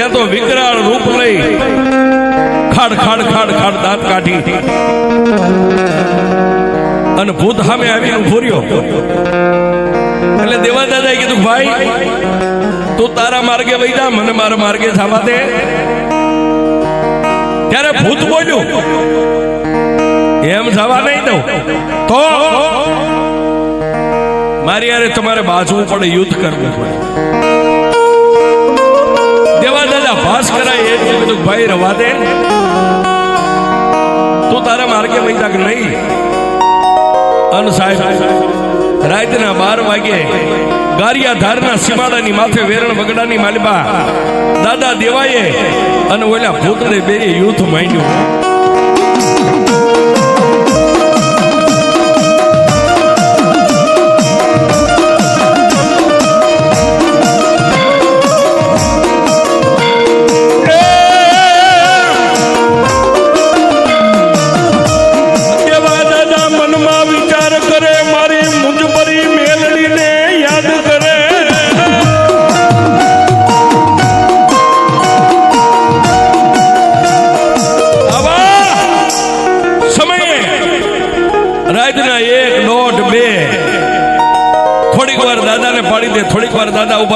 ત્યાં તો વિકરાળ રૂપ લઈ ખાડ ખાડ ખાડ ખાડ દાંત કાઢી. અને ભૂત સામે આવી ઊભો એટલે દેવા કીધું, ભાઈ, તું તારા માર્ગે વહી જા, મને મારા માર્ગે થવા દે. ત્યારે ભૂત બોલ્યું, એમ જવા નહીં દઉં. તો મારી યારે તમારે બાજવું પડે, યુદ્ધ કરવું પડે. ભાઈ રવા દે તું તારા માર્ગે વહી જા કે નહીં. અન સાહેબ, રાતના બાર વાગે ગારિયા ધારના સીમાડાની માથે વેરણ બગડાની માલિબા દાદા દેવાએ અને ઓલા ભૂતને બેરી યુથ માંડ્યું.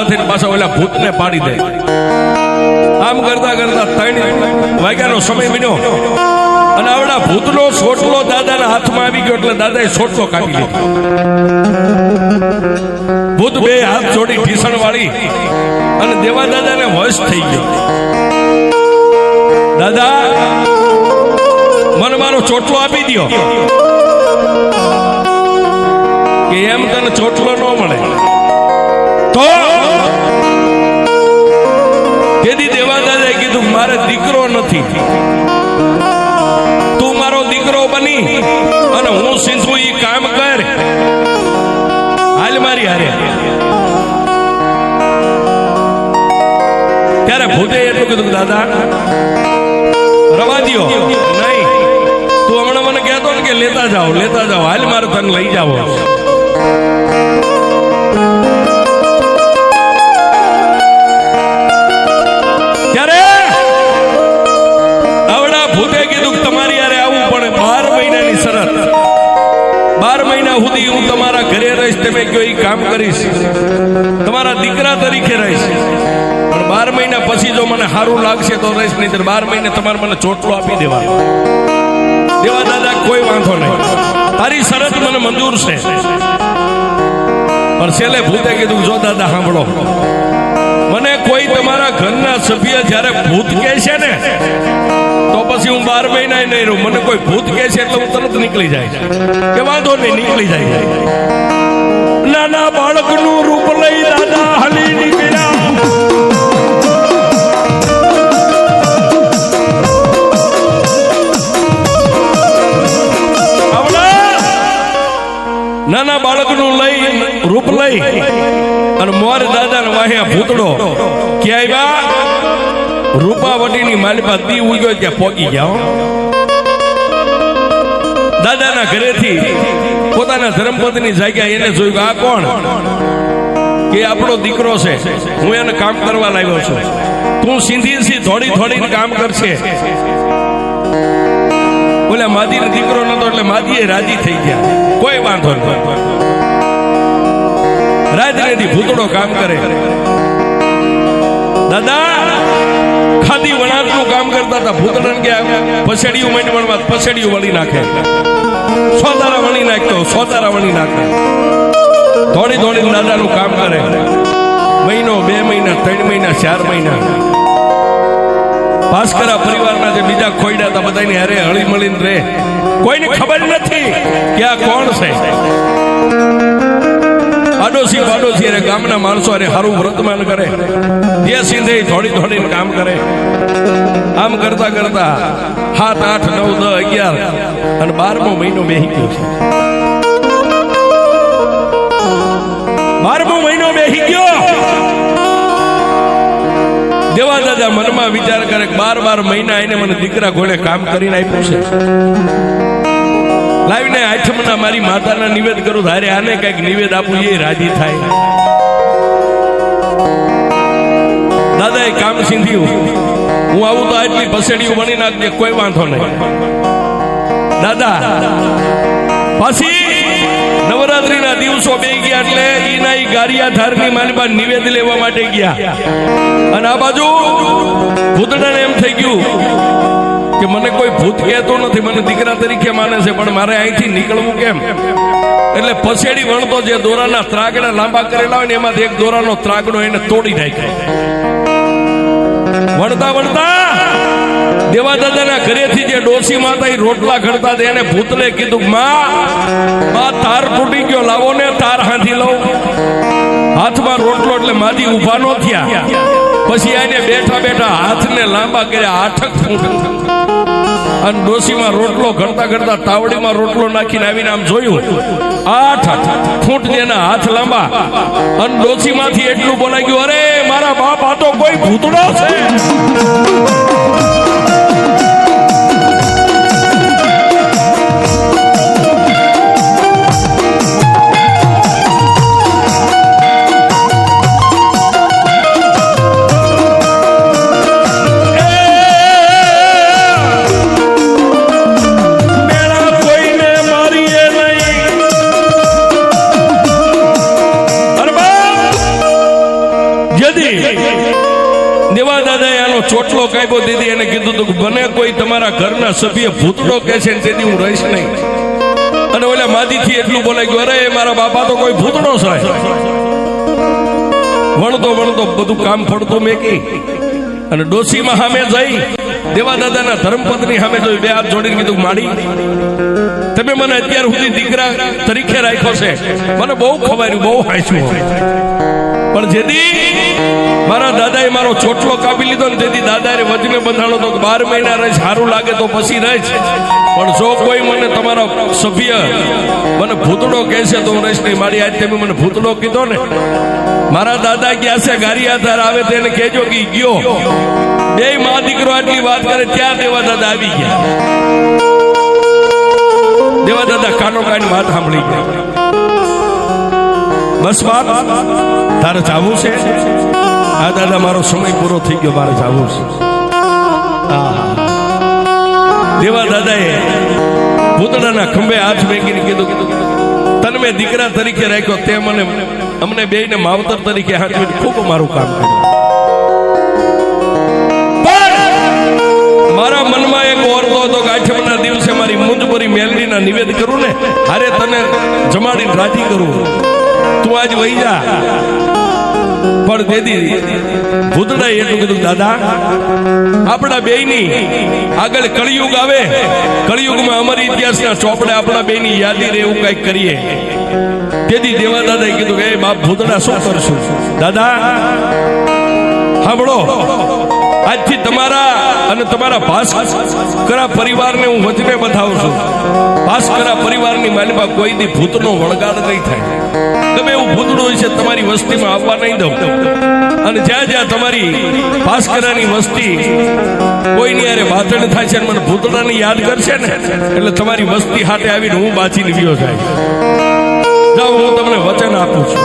દાદા થઈને પાછા ઓલા ભૂતને પાડી દે. આમ કરતા કરતા ત્રણ વાગ્યાનો સમય બન્યો અને આવડા ભૂતનો સોટલો દાદાના હાથમાં આવી ગયો એટલે દાદાએ સોટલો કાપી લીધો. ભૂત બે હાથ જોડી ઢીસણ વાળી અને દેવા દાદાને વશ થઈ ગયો. દાદા, મને મારો ચોટલો આપી દ્યો. કે એમ તને ચોટલો ન મળે. તો મારે દીકરો નથી. તું મારો દીકરો બની અને હું સિંધુ એ કામ કર. હાલ મારી હારે. ત્યારે ભૂતે એટલું કીધું દાદા, રવા દો નહીં. તું હમણાં મને કહેતો ને કે, લેતા જાઓ લેતા જાઓ. હાલ મારે તને લઈ જાઓ મહિના સુધી હું તમારા ઘરે રહીશ, તમે કયો એ કામ કરીશ. તમારા દીકરા તરીકે રહીશ. પણ બાર મહિના પછી જો મને સારું લાગશે તો રહીશ નહીં બાર મહિને તમારે મને ચોટલો આપી દેવા દેવા દાદા, કોઈ વાંધો નહીં. તારી શરત મને મંજૂર છે. પણ છેલ્લે ભૂતે કીધું, જો દાદા, સાંભળો. કોઈ તમારા ઘરના સભ્ય જ્યારે ભૂત કહે છે ને, તો પછી હું બાર મહિના નહીં રહું. મને કોઈ ભૂત કહે છે એટલે હું તરત નીકળી જાય. કે વાંધો નહીં, નીકળી જાય. નાના બાળકનું રૂપ લઈ દાદા હલી નીકળ્યા. નાના બાળકનું લઈ, રૂપ લઈ. અને મોર દાદાનો વાહ્યા ભૂતડો. ક્યાંય બા રૂપાવટીની માલિપા દી ઉગ્યો ત્યાં પોગી ગયા. દાદાના ઘરેથી પોતાના ધર્મપત્ની જાગ્યા એને જોયું આ કોણ? કે આપણો દીકરો છે. હું એને કામ કરવા લાગ્યો છું. તું સીધી સી થોડી થોડી કામ કરશે. બોલે માદીનો દીકરો નતો એટલે માદીએ રાજી થઈ ગયા. કોઈ વાંધો નહીં રાજનીતિ ભૂતડો કામ કરે. દાદા ખાદી વણાટનું કામ કરતા હતા ભૂતડન કે પછેડીયું માંડ વણવા પછેડીયું વળી નાખે. સોતારા વણી નાખતો સોતારા વણી નાખે. થોડી થોડી દાદાનું કામ કરે. મહિનો બે મહિના ત્રણ મહિના ચાર મહિના. ભાસ્કરા પરિવારના જે બીજા ખોઈડા હતા બધાની હારે હળી મળીને રહે. કોઈને ખબર નથી કે આ કોણ છે. આડોશી પાડોશી અને ગામના માણસો અને સારું વ્રતમાન કરે. જે સિંધે થોડી થોડીને કામ કરે. આમ કરતા કરતા સાત, આઠ, નવ, દસ, અગિયાર અને બારમો મહિનો બેહી ગયો છે. બારમો મહિનો બેહી ગયો દેવા દાદા મનમાં વિચાર કરે બાર બાર મહિના એને મને દીકરા ઘોડે કામ કરીને આપ્યું છે. લાવીને આઠમના મારી માતાના નિવેદ કરું, ધારે આને કંઈક નિવેદ આપું, એ રાજી થાય. દાદાએ કામ સીંધ્યું. હું આવું તો આટલી પસેડીઓ બની નાખજે કોઈ વાંધો નહીં. દાદા, પછી નવરાત્રીના દિવસો બે ગયા એટલે ઈ ગારિયા ધારની માલમાં નિવેદ લેવા માટે ગયા. અને આ બાજુ ભૂતડાને એમ થઈ ગયું. કે મને કોઈ ભૂત કહેતો નથી, મને દીકરા તરીકે માને છે, પણ મારે અહીંથી નીકળવું કેમ? એટલે પછેડી વણતો જે દોરાના ત્રાગડા લાંબા કરેલા હોય ને, એમાંથી એક દોરાનો ત્રાગડો એને તોડી નાખ્યો. વણતા વણતા! દેવા દાદાના ઘરેથી જે ડોસી માતા એ રોટલા ઘડતા એને ભૂતને કીધું, માં માં, તાર તૂટી ગયો, લાવો ને, તાર હાથી લઉં. હાથમાં રોટલો એટલે માદી ઊભા ન થયા. પછી આને બેઠા બેઠા હાથને લાંબા કર્યા, આઠક ફૂટ અને ડોસીમાં રોટલો ઘડતા ઘડતા તાવડીમાં રોટલો નાખીને આવીને આમ જોયું. આઠ ફૂટ જેના હાથ લાંબા. અને ડોસીમાંથી એટલું બોલાઈ ગયું, અરે, મારા બાપ આ તો કોઈ ભૂતડો છે. ચોટલો દીદી એને કીધું તું કે કોઈ તમારા ઘરના સભ્ય ભૂતડો કે છે તેથી હું રહીશ નહીં. અને ઓલા માદીથી એટલું બોલાઈ ગયું, અરે, મારા બાપા તો કોઈ ભૂતડો છે. વણતો વણતો બધું કામ ફળતો મેકી. અને ડોસીમાં સામે જઈ દેવા દાદાના ધર્મપત્ની સામે જોઈ, બે હાથ જોડીને કીધું માડી તમે મને અત્યાર સુધી દીકરા તરીકે રાખ્યો છે. મને બહુ ખવાર્યું, બહુ હાંચ્યું પણ જેથી મારા દાદાએ મારો ચોટલો કાપી લીધો ને તેથી દાદાએ વજને બંધાણો તો બાર મહિના રહે સારું લાગે તો પછી રહે પણ જો કોઈ મને તમારો સભ્ય મને ભૂતડો કહેશે તો હું રહીશ નહીં. મારી આજ તમે મને ભૂતડો કીધો ને, મારા દાદા ગયા છે ગારિયાધાર આવે તેને કહેજો કે ગયો. બે મા દીકરો આટલી વાત કરે, ત્યાં દેવા દાદા આવી ગયા. દેવા દાદા, કાનો કાન વાત સાંભળી ગયા. બસ બાપ, તારે જાવું છે? આ દાદા, મારો સમય પૂરો થઈ ગયો, મારે જાવું છે. દેવા દાદાએ પૂતળાના ખંભે હાથ મેકીને કીધું, તને મેં દીકરા તરીકે રાખ્યો, તે મને, અમને બેયને માવતર તરીકે હાથવીને ખૂબ મારું કામ કર્યું. મારા મનમાં એક ઓરતો હતો કે આઠમના દિવસે મારી મુંજપરી મેલડીના નિવેદ કરું ને, હારે તને જમાડીને રાજી કરું. તું આજ વહી જા. પણ દેદી ભૂતડા એટલું કીધું, દાદા, આપણા બેયની આગળ કળિયુગ આવે. કળિયુગમાં અમારી ઇતિહાસના ચોપડે આપણા બેયની યાદી રે એવું કંઈક કરીએ. તેથી દેવા દાદાએ કીધું કે બાપ ભૂતડા શું કરશું? દાદા, સાંભળો. આજથી તમારા અને તમારા ભાસ્કરા પરિવારને હું વચને બતાવું છું. ભાસ્કરા પરિવારની માનમાં કોઈ દી ભૂતનો વણગાડ નહીં થાય. ગમે એવું ભૂતડું હોય છે, તમારી વસ્તીમાં આવવા નહીં દઉં. અને જ્યાં જ્યાં તમારી ભાસ્કરાની વસ્તી કોઈની યારે વાતણ થાય છે મને ભૂતડાની યાદ કરશે ને, એટલે તમારી વસ્તી હાટે આવીને હું બાચી લીધો થાય જાઓ, હું તમને વચન આપું છું.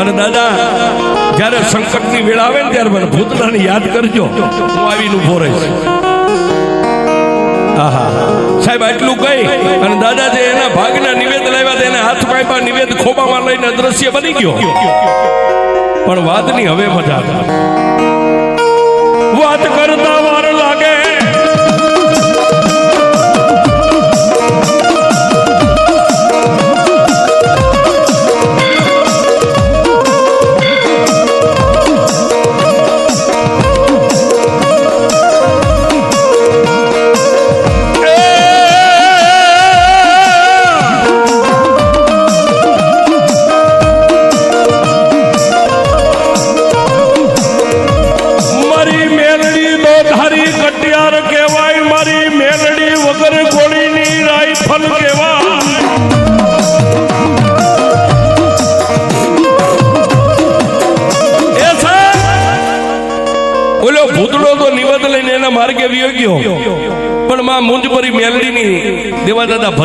અને દાદા જ્યારે સંકટની વેળા આવે ને ત્યારે મને ભૂતડાને યાદ કરજો. હું આવીને ઊભો રહીશ. સાહેબ, આટલું કહી અને દાદા જે એના ભાગના નિવેદ લાવ્યા એને હાથ આપ્યા નિવેદ ખોબામાં લઈને અદ્રશ્ય બની ગયો. પણ વાતની હવે મજા. વાત કરતા વાર લાગે.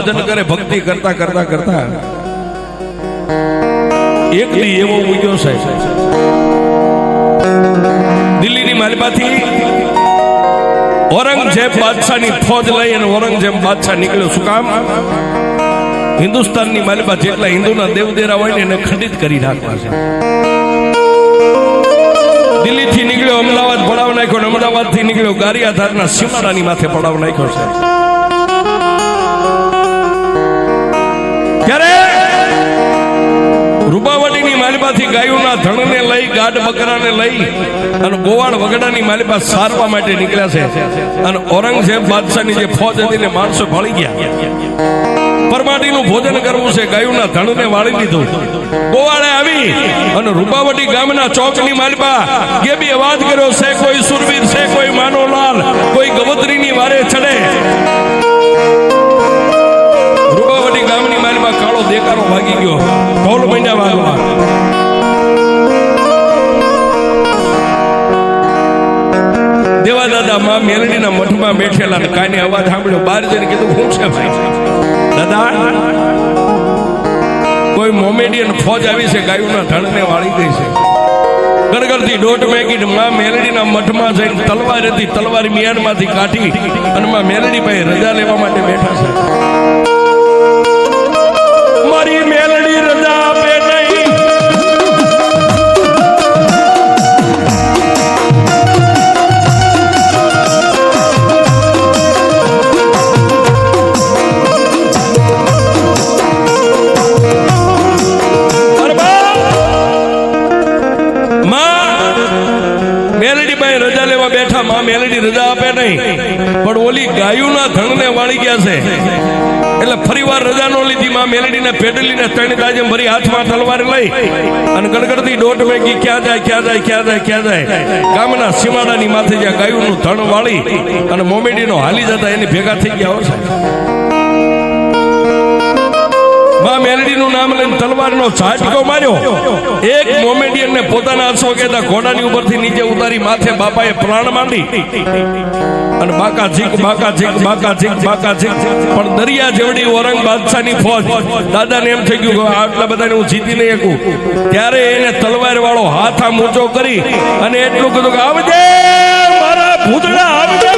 ભજન કરે, ભક્તિ કરતા કરતા કરતા. એક દી એવો ઉગ્યો સાહેબ. માલમાંથી ઔરંગઝેબ બાદશાહની ફોજ લઈ અને ઔરંગઝેબ બાદશાહ નીકળ્યો. શું કામ? હિન્દુસ્તાનની માલિબા જેટલા હિન્દુના દેવદેરા હોય ને એને ખંડિત કરી નાખવા છે. દિલ્હીથી નીકળ્યો, અમદાવાદ પડાવ નાખ્યો અમદાવાદથી નીકળ્યો. ગારિયાધારના સીમાડાની માથે પડાવ નાખ્યો છે. ક્યારે રૂપાવટીની માલિપાથી ગાયોના ધણને લઈ, ગાઢ બકરાને લઈ અને ગોવાળ વગડાની માલિપા સારવા માટે નીકળ્યા છે. અને ઔરંગઝેબ બાદશાહની જે ફોજ હતી ને માણસો ભળી ગયા. પરમાટીનું ભોજન કરવું છે, ગાયોના ધણને વાળી દીધું. ગોવાળે આવી અને રૂપાવટી ગામના ચોકની માલિપા કે બી અવાજ કર્યો છે કોઈ સુરવીર છે કોઈ માનોલાલ કોઈ ગવત્રીની વારે ચડે. માલિબા દેકારો ભાગી ગયો. ઢોલ મંડ્યા વાગવા દેવા દાદા માં મેલડીના મઠમાં બેઠેલા કાને અવાજ સાંભળ્યો. બહાર જઈને કીધું શું છે ભાઈ? દાદા, કોઈ મોમેડિયન ફોજ આવી છે, ગાયુના ધણને વાળી ગઈ છે. ગરગરથી દોઢ મેગી માં મેલડીના મઠમાં જઈને તલવાર હતી, તલવાર મિયાનમાંથી કાઢી અને માં મેલડી પાસે રજા લેવા માટે બેઠા છે. મેલડીને પેડલીને ત્રણ દાજે ભરી હાથમાં તલવાર લઈ અને ગડગડતી દોઢ વેગી ક્યાં જાય ક્યાં જાય ક્યાં જાય ક્યાં જાય? ગામના સીમાડાની માથે જ્યાં ગાયોનું ધણ વાળી અને મોમેડીનો હાલી જતા એની ભેગા થઈ ગયા હોયમાં મેલડીનું નામ લઈને તલવારનો ઝાટકો માર્યો. એક મોમેડિયન ને પોતાના આંસુ કહેતા ઘોડાની ઉપરથી નીચે ઉતારી માથે બાપાએ પ્રાણ માંડી. અને બાકા ઝીક બાકા ઝીક બાકા ઝીક બાકા ઝીક. પણ દરિયા જેવડી ઓરંગ બાદશાહની ફોજ. દાદાને એમ થઈ ગયું કે આટલા બધાને હું જીતી નહીં શકું. ત્યારે એને તલવાર વાળો હાથ આમ ઊંચો કરી અને એટલું કીધું કે આવજે, મારા ભૂતડા આવજે.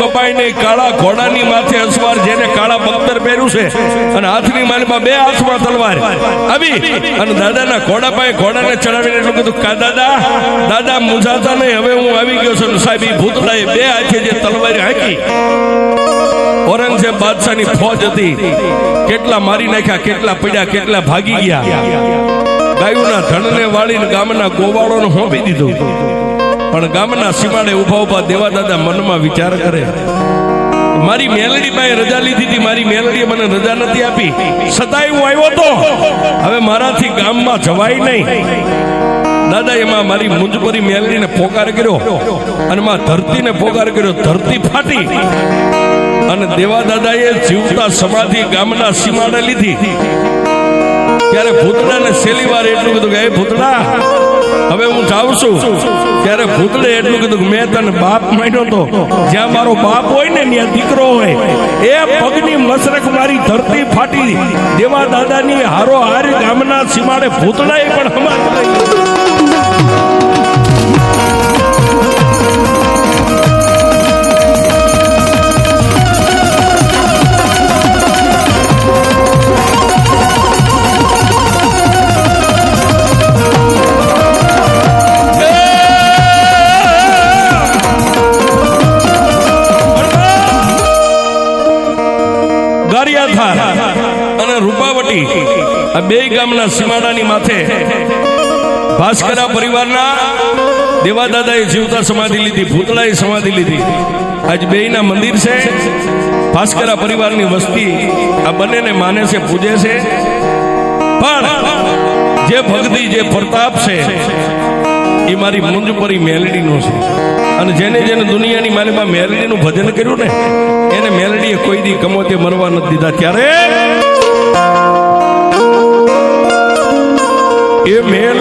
કપાય નહીં કાળા ઘોડાની માથે અસવાર જેને કાળા બખ્તર પહેર્યું છે અને હાથની માલમાં બે હાથમાં તલવાર. આવી અને દાદાના ઘોડા પાસે ઘોડાને ચડાવીને એટલું કીધું, કા દાદા દાદા, મુંજાતા નહીં, હવે હું આવી ગયો છું. સાહેબ ભૂતળાએ બે હાથે જે તલવાર હાંકી, ઔરંગઝેબ બાદશાહની ફોજ હતી. કેટલા મારી નાખ્યા, કેટલા પડ્યા, કેટલા ભાગી ગયા. ગાયુના ધણને વાળીને ગામના ગોવાળોને હોંપી દીધું. પણ ગામના સીમાડે ઊભા ઊભા દેવા દાદા મનમાં વિચાર કરે. મારી મેલડી પાસે રજા લીધી હતી, મારી મેલડીએ મને રજા નથી આપી. છતાંય હું આવ્યો તો. હવે મારાથી ગામમાં જવાય નહીં. દાદા એમાં મારી મુંજપરી મેલડીને પોકાર કર્યો અને માં ધરતીને પોકાર કર્યો. ધરતી ફાટી. અને દેવા દાદાએ જીવતા સમાધિ ગામના સીમાડે લીધી. ત્યારે ભૂતડાને સેલી વાર એટલું બધું કે ભૂતડા હવે હું જાઉં છું. ત્યારે ભૂતલે એટલું કીધું મેં તને બાપ માન્યો તો. જ્યાં મારો બાપ હોય ને, ત્યાં દીકરો હોય, એ પગની મસરક મારી ધરતી ફાટી. દેવા દાદાની હારો હારી ગામના સીમાડે ભૂતળાએ પણ હમાત અને રૂપાવટી આ બે ગામના સીમાડાની માથે ભાસ્કરા પરિવારના દેવાદાદાએ જીવતા સમાધિ લીધી, ભૂતળાએ સમાધિ લીધી. આજ બેયના મંદિર છે. ભાસ્કરા પરિવારની વસ્તી આ બંનેને માને છે, પૂજે છે. પણ જે ભક્તિ, જે પ્રતાપ છે, એ મારી મુંજપરી મેલડીનો છે. અને જેને જેને દુનિયાની માલિકમાં મેલડીનું ભજન કર્યું ને, એને મેલડીએ કોઈ દી કમોતે મરવા નથી દીધા. ત્યારે એ મેલડી